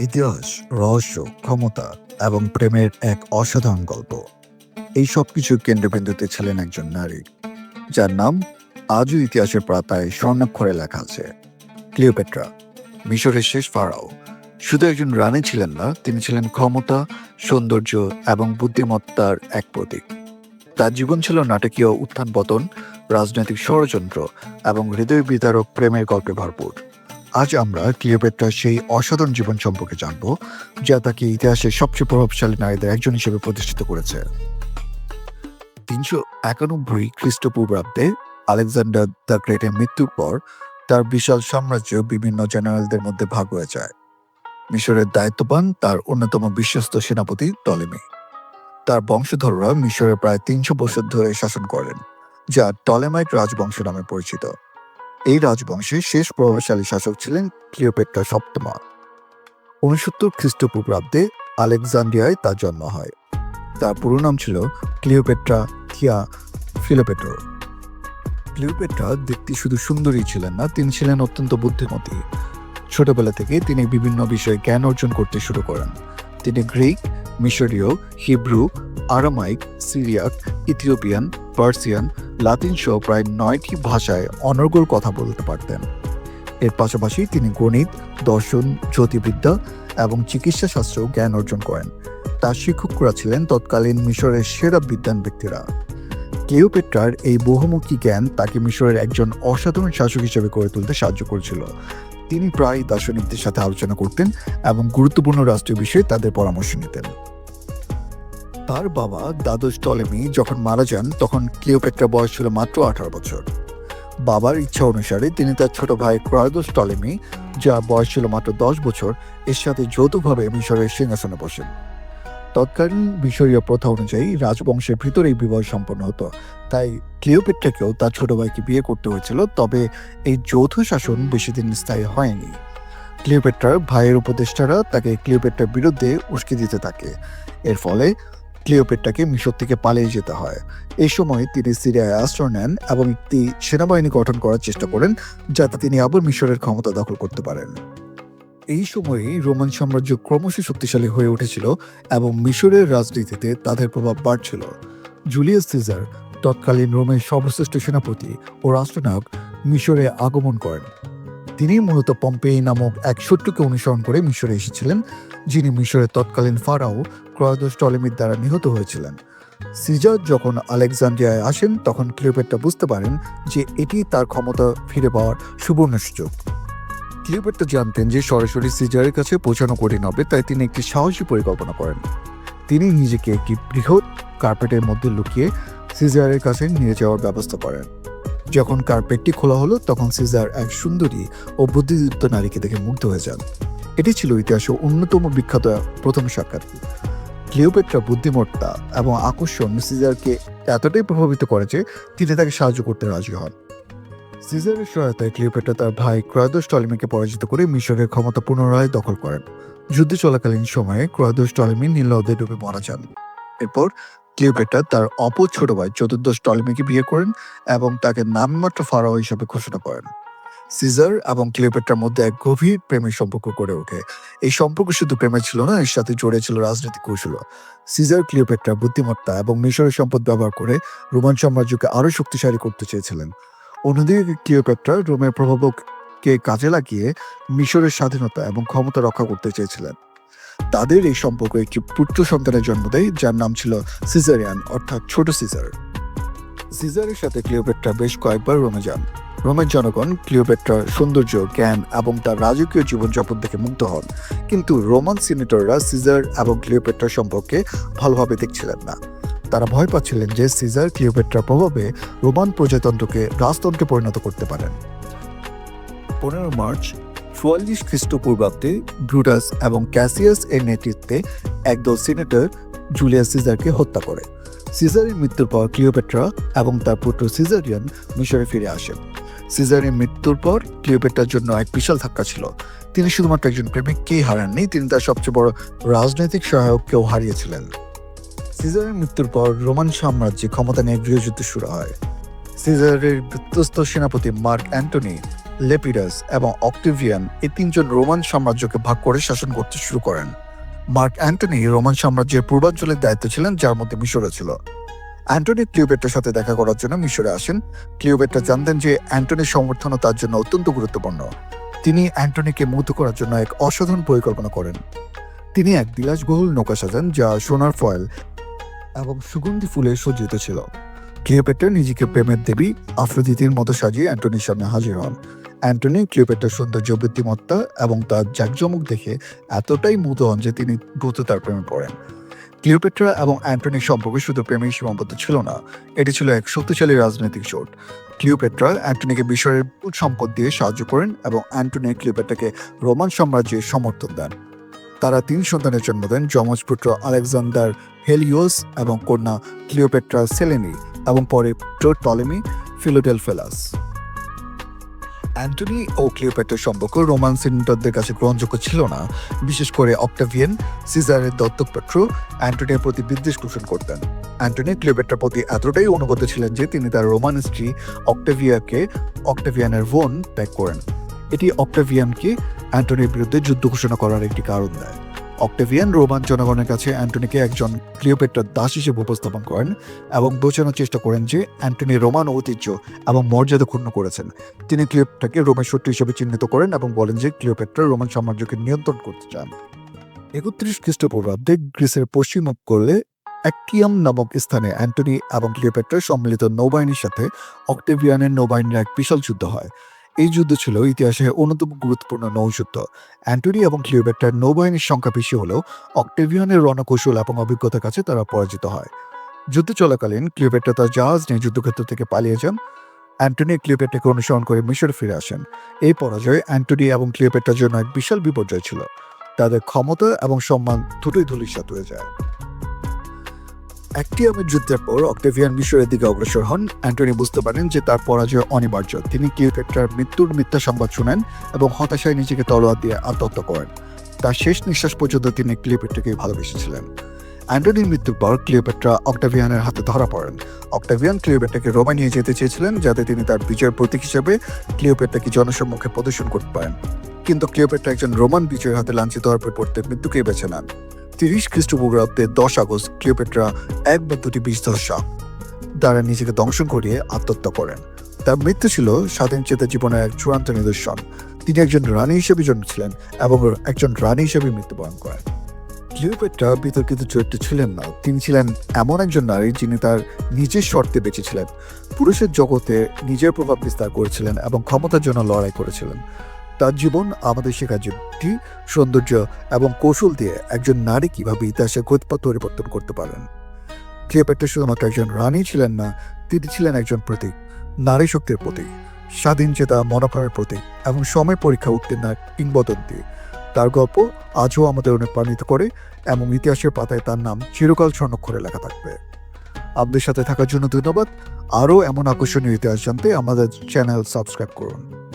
ইতিহাস, রহস্য, ক্ষমতা এবং প্রেমের এক অসাধারণ গল্প। এই সব কিছুর কেন্দ্রবিন্দুতে ছিলেন একজন নারী, যার নাম আজও ইতিহাসের পাতায় স্বর্ণাক্ষরে লেখা আছে। ক্লিওপেট্রা, মিশরের শেষ ফারাও। শুধু একজন রানী ছিলেন না, তিনি ছিলেন ক্ষমতা, সৌন্দর্য এবং বুদ্ধিমত্তার এক প্রতীক। তার জীবন ছিল নাটকীয় উত্থান পতন, রাজনৈতিক ষড়যন্ত্র এবং হৃদয় বিদারক প্রেমের গল্পে ভরপুর। আজ আমরা ক্লিওপেট্রার সেই অসাধারণ জীবন সম্পর্কে জানব, যা তাকে ইতিহাসের সবচেয়ে প্রভাবশালী নারীদের একজন হিসেবে প্রতিষ্ঠিত করেছে। তিনশো একানব্বই খ্রিস্টপূর্বাব্দে আলেকজান্ডার দ্য গ্রেটের মৃত্যুর পর তার বিশাল সাম্রাজ্য বিভিন্ন জেনারেলদের মধ্যে ভাগ হয়ে যায়। মিশরের দায়িত্ববান তার অন্যতম বিশ্বস্ত সেনাপতি টলেমি। তার বংশধররা মিশরে প্রায় তিনশো বছর ধরে শাসন করেন, যা টলেমাইক রাজবংশ নামে পরিচিত। এই রাজবংশের শেষ প্রভাবশালী শাসক ছিলেন ক্লিওপেট্রা সপ্তমা। উনসত্তর খ্রিস্টপূর্বাব্দে আলেকজান্ড্রিয়ায় তার জন্ম হয়। তার পুরো নাম ছিল ক্লিওপেট্রা থিয়া ফিলোপেট্রো। ক্লিওপেট্রা দেখতে শুধু সুন্দরী ছিলেন না, তিনি ছিলেন অত্যন্ত বুদ্ধিমতী। ছোটবেলা থেকে তিনি বিভিন্ন বিষয়ে জ্ঞান অর্জন করতে শুরু করেন। তিনি গ্রিক, মিশরীয়, Hebrew, Aramaic, Syriac, Ethiopian, Persian Latin সহ প্রায় নয়টি ভাষায় অনর্গল কথা বলতে পারতেন। এর পাশাপাশি তিনি গণিত, দর্শন, জ্যোতির্বিদ্যা এবং চিকিৎসা শাস্ত্র জ্ঞান অর্জন করেন। তার শিক্ষকরা ছিলেন তৎকালীন মিশরের সেরা বিদ্যান ব্যক্তিরা। ক্লিওপেট্রার এই বহুমুখী জ্ঞান তাকে মিশরের একজন অসাধারণ শাসক হিসেবে গড়ে তুলতে সাহায্য করেছিল। তিনি প্রায় দার্শনিকদের সাথে আলোচনা করতেন এবং গুরুত্বপূর্ণ রাষ্ট্রীয় বিষয়ে তাদের পরামর্শ নিতেন। তার বাবা দ্বাদশ টলেমি যখন মারা যান, তখন ক্লিওপেট্রা বয়স ছিল মাত্র আঠারো বছর। বাবার ইচ্ছা অনুসারে তিনি তার ছোট ভাই ক্রয়োদশ টলেমি যা বয়স ছিল মাত্র দশ বছর, এর সাথে যৌথভাবে মিশরের সিংহাসনে বসেন। তৎকালীন মিশরীয় প্রথা অনুযায়ী রাজবংশের ভিতরেই বিবাহ সম্পন্ন হতো। তাই ক্লিওপেট্রাকেও তার ছোট ভাইকে বিয়ে করতে হয়েছিল, তবে এই যৌথ শাসন বেশি দিন স্থায়ী হয়নি। ক্লিওপেট্রার ভাইয়ের উপদেষ্টারা তাকে ক্লিওপেট্রার বিরুদ্ধে উস্কে দিতে থাকে। এর ফলে ক্লিওপেট্রাকে মিশর থেকে পালিয়ে যেতে হয়। এই সময় তিনি সিরিয়ায় আশ্রয় নেন এবং একটি সেনাবাহিনী গঠন করার চেষ্টা করেন, যাতে তিনি আবার মিশরের ক্ষমতা দখল করতে পারেন। এই সময়েই রোমান সাম্রাজ্য ক্রমশ শক্তিশালী হয়ে উঠেছিল এবং মিশরের রাজনীতিতে তাদের প্রভাব বাড়ছিল। জুলিয়াস সিজার, তৎকালীন রোমের সর্বশ্রেষ্ঠ সেনাপতি ও রাষ্ট্রনায়ক, মিশরে আগমন করেন। তিনি মূলত পম্পেই নামক এক শত্রুকে অনুসরণ করে মিশরে এসেছিলেন, যিনি মিশরের তৎকালীন ফারাও ক্রয়োদশ টলেমির দ্বারা নিহত হয়েছিলেন। সিজার যখন আলেকজান্ড্রিয়ায় আসেন, তখন ক্লিওপেট্রা বুঝতে পারেন যে এটি তার ক্ষমতা ফিরে পাওয়ার সুবর্ণ সুযোগ। ক্লিওপেট্রা জানতেন যে সরাসরি সিজারের কাছে পৌঁছানো কঠিন হবে, তাই তিনি একটি সাহসী পরিকল্পনা করেন। তিনি নিজেকে একটি বৃহৎ কার্পেটের মধ্যে লুকিয়ে সিজারের কাছে নিয়ে যাওয়ার ব্যবস্থা করেন। যখন কার্পেটটি খোলা হলো, তখন সিজার এক সুন্দরী ও বুদ্ধিদীপ্ত নারীকে দেখে মুগ্ধ হয়ে যান। এটি ছিল ইতিহাসে অন্যতম বিখ্যাত প্রথম সাক্ষাৎ। ক্লিওপেট্রা বুদ্ধিমত্তা এবং আকর্ষণ সিজারকে এতটাই প্রভাবিত করে যে তিনি তাকে সাহায্য করতে রাজি হন। সিজারের সহায়তায় ক্লিওপেট্রা তার ভাই ক্রয়োদশ টলেমিকে পরাজিত করে মিশরের ক্ষমতা পুনরায় দখল করেন। যুদ্ধ চলাকালীন সময়ে ক্রয়োদশ টলেমি নীল নদে ডুবে মারা যান। এরপর ক্লিওপেট্রা তার অপর ছোট ভাই চতুর্দশ টলেমিকে বিয়ে করেন এবং তাকে নামমাত্র ফারাও হিসাবে ঘোষণা করেন। সিজার এবং ক্লিওপেট্রার মধ্যে এক গভীর প্রেমের সম্পর্ক গড়ে ওঠে। এই সম্পর্ক শুধু প্রেমের ছিল না, এর সাথে জড়িয়ে ছিল রাজনৈতিক কৌশল সিজার ক্লিওপেট্রার বুদ্ধিমত্তা এবং মিশরের সম্পদ ব্যবহার করে রোমান সাম্রাজ্যকে আরও শক্তিশালী করতে চেয়েছিলেন। অন্যদিকে ক্লিওপেট্রা রোমের প্রভাবককে কাজে লাগিয়ে মিশরের স্বাধীনতা এবং ক্ষমতা রক্ষা করতে চেয়েছিলেন। তাদের এই সম্পর্ক একটি পুত্র সন্তানের জন্ম দেয়, যার নাম ছিল সিজারিয়ান, অর্থাৎ ছোট সিজার। সিজারের সাথে ক্লিওপেট্রা বেশ কয়েকবার রোমে যান। রোমের জনগণ ক্লিওপেট্রার সৌন্দর্য, জ্ঞান এবং তার রাজকীয় জীবনযাপন দেখে মুগ্ধ হন। কিন্তু রোমান সিনেটররা সিজার এবং ক্লিওপেট্রা সম্পর্কে ভালোভাবে দেখছিলেন না। তারা ভয় পাচ্ছিলেন যে সিজার ক্লিওপেট্রার প্রভাবে রোমান প্রজাতন্ত্রকে রাজতন্ত্রে পরিণত করতে পারেন। পনেরো মার্চ, চুয়াল্লিশ খ্রিস্টপূর্বাব্দে ব্রুটাস এবং ক্যাসিয়াস এর নেতৃত্বে একদল সিনেটর জুলিয়াস সিজারকে হত্যা করে। সিজারের মৃত্যুর পর ক্লিওপেট্রা এবং তার পুত্র সিজারিয়ান মিশরে ফিরে আসেন। সিজারের মৃত্যুর পর ক্লিওপেট্রার জন্য এক বিশাল ধাক্কা ছিল। তিনি শুধুমাত্র একজন প্রেমিককেই হারাননি, তিনি তার সবচেয়ে বড় রাজনৈতিক সহায়ককেও হারিয়েছিলেন। সিজারের মৃত্যুর পর রোমান সাম্রাজ্যে ক্ষমতা নিয়ে গৃহযুদ্ধ শুরু হয়। সিজারের বিধ্বস্ত সেনাপতি মার্ক অ্যান্টনি, লেপিডাস এবং অক্টিভিয়ান এই তিনজন রোমান সাম্রাজ্যকে ভাগ করে শাসন করতে শুরু করেন। মার্ক অ্যান্টনি রোমান সাম্রাজ্যের পূর্বাঞ্চলের দায়িত্ব ছিলেন, যার মধ্যে মিশরে ছিল। অ্যান্টনি ক্লিওপেট্রার সাথে দেখা করার জন্য মিশরে আসেন। ক্লিওপেট্রা জানতেন যে অ্যান্টনির সমর্থনও তার জন্য অত্যন্ত গুরুত্বপূর্ণ। তিনি অ্যান্টনিকে মুগ্ধ করার জন্য এক অসাধারণ পরিকল্পনা করেন। তিনি এক বিলাসবহুল নৌকা সাজান যা সোনার ফয়েল এবং সুগন্ধি ফুলে সজ্জিত ছিল। ক্লিওপেট্রা নিজেকে প্রেমের দেবী আফ্রোদিতির মতো সাজিয়ে অ্যান্টনির সামনে হাজির হন। অ্যান্টনি ক্লিওপেট্রার সৌন্দর্য, বুদ্ধিমত্তা এবং তার জাকজমক দেখে এতটাই মুগ্ধ হন যে তিনি দ্রুত তার প্রেমে পড়েন। ক্লিওপেট্রা এবং অ্যান্টনির সম্পর্কে শুধু প্রেমেই সীমাবদ্ধ ছিল না, এটি ছিল এক শক্তিশালী রাজনৈতিক জোট। ক্লিওপেট্রা অ্যান্টনিকে বিষয়ের সম্পদ দিয়ে সাহায্য করেন এবং অ্যান্টনি ক্লিওপেট্রাকে রোমান সাম্রাজ্যের সমর্থন দেন। তারা তিন সন্তানের জন্ম দেন যমজ পুত্র আলেকজান্ডার হেলিওস এবং কন্যা ক্লিওপেট্রা সেলেনি এবং পরে টলেমি ফিলোডেলফেলাস। অ্যান্টনি ও ক্লিওপেট্রার সম্পর্ক রোমান সিনেটরদের কাছে গ্রহণযোগ্য ছিল না। বিশেষ করে অক্টাভিয়ান সিজারের দত্তকপুত্র অ্যান্টনির প্রতি বিদ্বেষ পোষণ করতেন। অ্যান্টনি ক্লিওপেট্রার প্রতি এতটাই অনুগত ছিলেন যে তিনি তার রোমান স্ত্রী অক্টাভিয়াকে অক্টাভিয়ানের বোন ত্যাগ করেন। এটি অক্টাভিয়ানকে অ্যান্টনির বিরুদ্ধে যুদ্ধ ঘোষণা করার একটি কারণ দেয়। অক্টেভিয়ান রোমান জনগণের কাছে অ্যান্টনিকে একজন ক্লিওপেট্রার দাস হিসেবে উপস্থাপন করেন এবং বোঝানোর চেষ্টা করেন যে অ্যান্টনি রোমান ঐতিহ্য এবং মর্যাদা ক্ষুণ্ণ করেছেন। তিনি ক্লিওপেট্রাকে রোমের শত্রু হিসেবে চিহ্নিত করেন এবং বলেন যে ক্লিওপেট্রা রোমান সাম্রাজ্যকে নিয়ন্ত্রণ করতে চান। একত্রিশ খ্রিস্টপূর্বাব্দে গ্রিসের পশ্চিম উপকূলে অ্যাক্টিয়াম নামক স্থানে অ্যান্টনি এবং ক্লিওপেট্রার সম্মিলিত নৌবাহিনীর সাথে অক্টেভিয়ানের নৌবাহিনীর এক বিশাল যুদ্ধ হয়। এই যুদ্ধ ছিল ইতিহাসে অন্যতম গুরুত্বপূর্ণ নৌযুদ্ধ। অ্যান্টনি এবং ক্লিওপেট্রার নৌবাহিনীর সংখ্যা বেশি হলেও অক্টেভিয়ানের রণকৌশল এবং অভিজ্ঞতার কাছে তারা পরাজিত হয়। যুদ্ধ চলাকালীন ক্লিওপেট্রা তার জাহাজ নিয়ে যুদ্ধক্ষেত্র থেকে পালিয়ে যান। অ্যান্টনি ক্লিওপেট্রাকে অনুসরণ করে মিশরে ফিরে আসেন। এই পরাজয় অ্যান্টনি এবং ক্লিওপেট্রার জন্য এক বিশাল বিপর্যয় ছিল। তাদের ক্ষমতা এবং সম্মান দুটোই ধূলিসাৎ হয়ে যায়। অ্যাক্টিয়ামের যুদ্ধের পর অক্টেভিয়ান মিশরের দিকে অগ্রসর হন। অ্যান্টনি বুঝতে পারেন যে তার পরাজয় অনিবার্য। তিনি ক্লিওপেট্রার মৃত্যুর মিথ্যা সংবাদ শুনেন এবং হতাশায় নিজেকে তলোয়ার দিয়ে আত্মহত্যা করেন। তার শেষ নিঃশ্বাস পর্যন্ত তিনি ক্লিওপেট্রাকে ভালোবেসেছিলেন। অ্যান্টনির মৃত্যুর পর ক্লিওপেট্রা অক্টাভিয়ানের হাতে ধরা পড়েন। অক্টাভিয়ান ক্লিওপেট্রাকে রোমে নিয়ে যেতে চেয়েছিলেন, যাতে তিনি তার বিজয়ের প্রতীক হিসেবে ক্লিওপেট্রাকে জনসম্মুখে প্রদর্শন করতে পারেন। কিন্তু ক্লিওপেট্রা একজন রোমান বিজয়ের হাতে লাঞ্ছিত হওয়ার পরিবর্তে মৃত্যুকেই বেছে নেন। তিরিশ খ্রিস্টপূর্বাব্দে দশ আগস্ট ক্লিওপেট্রা এক বা দুটি বিষধর্ষা দ্বারা নিজেকে দংশন করিয়ে আত্মহত্যা করেন। তার মৃত্যু ছিল স্বাধীন চেতা জীবনের এক চূড়ান্ত নিদর্শন। তিনি একজন রানী হিসেবে জন্মেছিলেন এবং একজন রানী হিসেবে মৃত্যুবরণ করেন। ক্লিওপেট্রা বিতর্কিত চরিত্র ছিলেন না। তিনি ছিলেন এমন একজন নারী যিনি তার নিজের শর্তে বেঁচেছিলেন পুরুষের জগতে নিজের প্রভাব বিস্তার করেছিলেন এবং ক্ষমতার জন্য লড়াই করেছিলেন। তার জীবন আমাদের শেখার যে সৌন্দর্য এবং কৌশল দিয়ে একজন নারী কীভাবে ইতিহাসের গতিপথ পরিবর্তন করতে পারেন। ক্লিওপেট্রা শুধুমাত্র একজন রানী ছিলেন না, তিনি ছিলেন একজন প্রতীক, নারী শক্তির প্রতীক, স্বাধীন চেতা, মনোভাবের প্রতীক এবং সময় পরীক্ষা উত্তীর্ণ কিংবদন্তি। তার গল্প আজও আমাদের অনুপ্রাণিত করে এবং ইতিহাসের পাতায় তার নাম চিরকাল স্বর্ণক্ষরে লেখা থাকবে। আপনাদের সাথে থাকার জন্য ধন্যবাদ। আরও এমন আকর্ষণীয় ইতিহাস জানতে আমাদের চ্যানেল সাবস্ক্রাইব করুন।